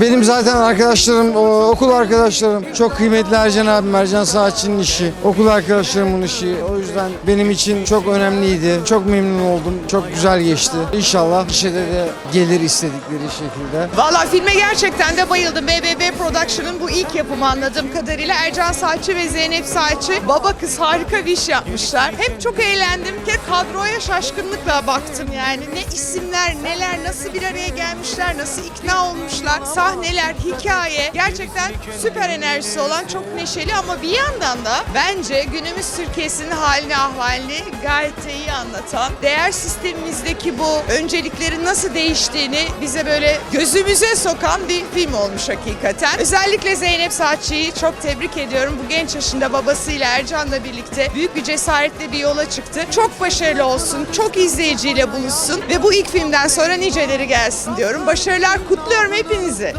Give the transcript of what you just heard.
Benim zaten arkadaşlarım, okul arkadaşlarım çok kıymetli Ercan abim, Ercan Saatçı'nın işi, okul arkadaşlarımın işi. O yüzden benim için çok önemliydi. Çok memnun oldum. Çok güzel geçti. İnşallah işe de, de gelir istedikleri şekilde. Valla filme gerçekten de bayıldım. BBB Production'ın bu ilk yapımı anladığım kadarıyla Ercan Saatçı ve Zeynep Saatçı baba kız harika bir iş yapmışlar. Hep çok eğlendim. Hep kadroya şaşkınlıkla baktım yani. Ne isimler, neler, nasıl bir araya gelmişler, nasıl ikna olmuşlar. Sahneler, hikaye gerçekten süper enerjisi olan çok neşeli ama bir yandan da bence günümüz Türkiye'sinin halini ahvalini gayet de iyi anlatan, değer sistemimizdeki bu önceliklerin nasıl değiştiğini bize böyle gözümüze sokan bir film olmuş hakikaten. Özellikle Zeynep Saatçı'yı çok tebrik ediyorum. Bu genç yaşında babasıyla Ercan'la birlikte büyük bir cesaretle bir yola çıktı. Çok başarılı olsun, çok izleyiciyle buluşsun ve bu ilk filmden sonra niceleri gelsin diyorum. Başarılar kutluyorum hepinizi.